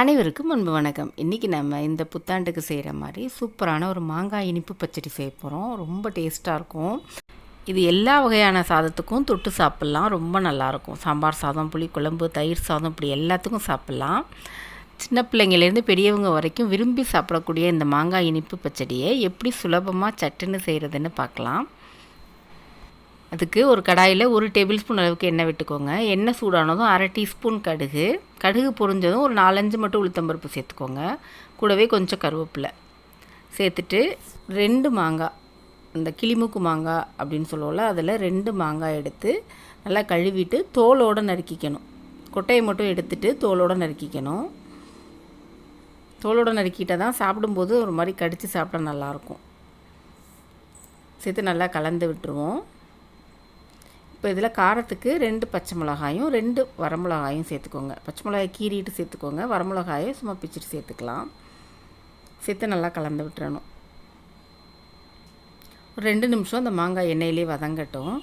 அனைவருக்கும் முன்பு வணக்கம். இன்றைக்கி நம்ம இந்த புத்தாண்டுக்கு செய்கிற மாதிரி சூப்பரான ஒரு மாங்காய் இனிப்பு பச்சடி செய்ய போகிறோம் ரொம்ப டேஸ்ட்டாக இருக்கும். இது எல்லா வகையான சாதத்துக்கும் தொட்டு சாப்பிட்லாம். ரொம்ப நல்லாயிருக்கும் சாம்பார் சாதம் புளி குழம்பு தயிர் சாதம் இப்படி எல்லாத்துக்கும் சாப்பிட்லாம். சின்ன பிள்ளைங்கள்லேருந்து பெரியவங்க வரைக்கும் விரும்பி சாப்பிடக்கூடிய இந்த மாங்காய் இனிப்பு பச்சடியை எப்படி சுலபமாக சட்டுன்னு செய்கிறதுன்னு பார்க்கலாம். அதுக்கு ஒரு கடாயில் ஒரு டேபிள் ஸ்பூன் அளவுக்கு எண்ணெய் விட்டுக்கோங்க. எண்ணெய் சூடானதும் அரை டீஸ்பூன் கடுகு. கடுகு பொரிஞ்சதும் ஒரு நாலஞ்சு மட்டும் உளுத்தம்பருப்பு சேர்த்துக்கோங்க. கூடவே கொஞ்சம் கருவேப்பிலை சேர்த்துட்டு ரெண்டு மாங்காய் அந்த கிளிமூக்கு மாங்காய் அப்படின்னு சொல்லுவோம்ல அதில் ரெண்டு மாங்காய் எடுத்து நல்லா கழுவிட்டு தோலோடு நறுக்கிக்கணும். கொட்டையை மட்டும் எடுத்துட்டு தோலோடு நறுக்கிக்கணும். தோலோடு நறுக்கிட்டால் தான் சாப்பிடும்போது ஒரு மாதிரி கடித்து சாப்பிட்டா நல்லாயிருக்கும் சேர்த்து நல்லா கலந்து விட்டுருவோம். இப்போ இதில் காரத்துக்கு ரெண்டு பச்சை மிளகாயும் ரெண்டு வரமிளகாயும் சேர்த்துக்கோங்க. பச்சை மிளகாய் கீறிட்டு சேர்த்துக்கோங்க. வரமிளகாயை சும்மா பிச்சுட்டு சேர்த்துக்கலாம். சேர்த்து நல்லா கலந்து விட்டுறணும். ஒரு ரெண்டு நிமிஷம் அந்த மாங்காய் எண்ணெயிலே வதங்கட்டும்.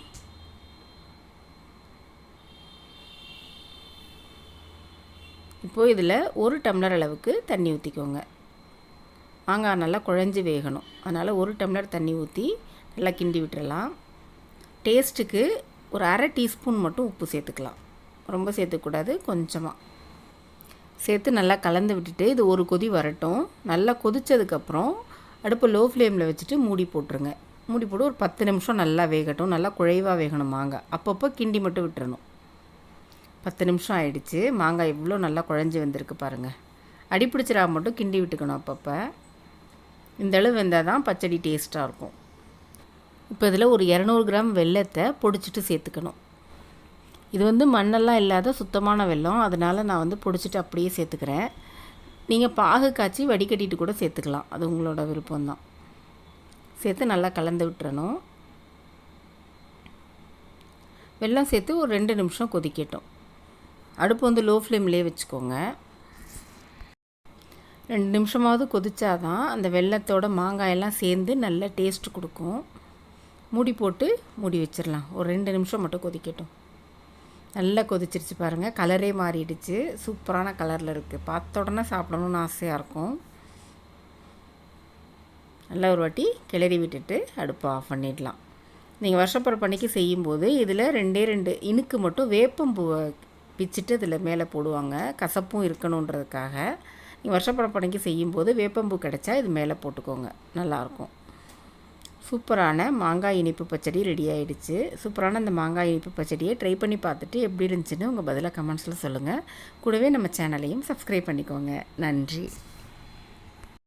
இப்போது இதில் ஒரு டம்ளர் அளவுக்கு தண்ணி ஊற்றிக்கோங்க மாங்காய் நல்லா குழஞ்சி வேகணும். அதனால் ஒரு டம்ளர் தண்ணி ஊற்றி நல்லா கிண்டி விட்டுறலாம். டேஸ்ட்டுக்கு ஒரு அரை டீஸ்பூன் மட்டும் உப்பு சேர்த்துக்கலாம். ரொம்ப சேர்த்துக்கூடாது கொஞ்சமாக சேர்த்து நல்லா கலந்து விட்டுட்டு இது ஒரு கொதி வரட்டும். நல்லா கொதித்ததுக்கப்புறம் அடுப்பு லோ ஃப்ளேமில் வச்சுட்டு மூடி போட்டுருங்க. மூடி போட்டு ஒரு பத்து நிமிஷம் நல்லா வேகட்டும். நல்லா குழைவாக வேகணும் மாங்காய். அப்பப்போ கிண்டி மட்டும் விட்டுறணும். பத்து நிமிஷம் ஆயிடுச்சு. மாங்காய் இவ்வளோ நல்லா குழஞ்சி வந்திருக்கு பாருங்கள் அடிப்பிடிச்சிரா மட்டும் கிண்டி விட்டுக்கணும் அப்பப்போ. இந்த அளவு வெந்தால் தான் பச்சடி டேஸ்ட்டாக இருக்கும். இப்போ இதில் ஒரு இரநூறு கிராம் வெள்ளத்தை பொடிச்சிட்டு சேர்த்துக்கணும். இது வந்து மண்ணெல்லாம் இல்லாத சுத்தமான வெல்லம். அதனால் நான் வந்து பொடிச்சிட்டு அப்படியே சேர்த்துக்கிறேன். நீங்கள் பாகு காய்ச்சி வடிகட்டிட்டு கூட சேர்த்துக்கலாம். அது உங்களோட விருப்பம்தான். சேர்த்து நல்லா கலந்து விட்டுறணும். வெல்லம் சேர்த்து ஒரு ரெண்டு நிமிஷம் கொதிக்கட்டும். அடுப்பு வந்து லோ ஃப்ளேம்லேயே வச்சுக்கோங்க. ரெண்டு நிமிஷமாவது கொதிச்சாதான் அந்த வெள்ளத்தோட மாங்காயெல்லாம் சேர்ந்து நல்ல டேஸ்ட் கொடுக்கும். மூடி போட்டு மூடி வச்சிடலாம் ஒரு ரெண்டு நிமிஷம் மட்டும் கொதிக்கட்டும். நல்லா கொதிச்சிருச்சு பாருங்கள் கலரே மாறிடுச்சு. சூப்பரான கலரில் இருக்குது பார்த்த உடனே சாப்பிடணும்னு ஆசையாக இருக்கும். நல்லா ஒரு வாட்டி கிளறி விட்டுட்டு அடுப்பை ஆஃப் பண்ணிடலாம். நீங்கள் வருஷப்புற பண்ணிக்கு செய்யும்போது இதில் ரெண்டே ரெண்டு இனுக்கு மட்டும் வேப்பம்பூவை பிச்சுட்டு இதில் மேலே போடுவாங்க. கசப்பும் இருக்கணுன்றதுக்காக நீங்கள் வருஷப்புற பண்ணிக்கு செய்யும்போது வேப்பம்பூ கிடச்சா இது மேலே போட்டுக்கோங்க. நல்லாயிருக்கும் சூப்பரான மாங்காய் இனிப்பு பச்சடி ரெடி ஆகிடுச்சு சூப்பரான அந்த மாங்காய் இனிப்பு பச்சடியை ட்ரை பண்ணி பார்த்துட்டு எப்படி இருந்துச்சுன்னு உங்கள் பதிலாக கமெண்ட்ஸில் சொல்லுங்கள் கூடவே நம்ம சேனலையும் சப்ஸ்கிரைப் பண்ணிக்கோங்க. நன்றி.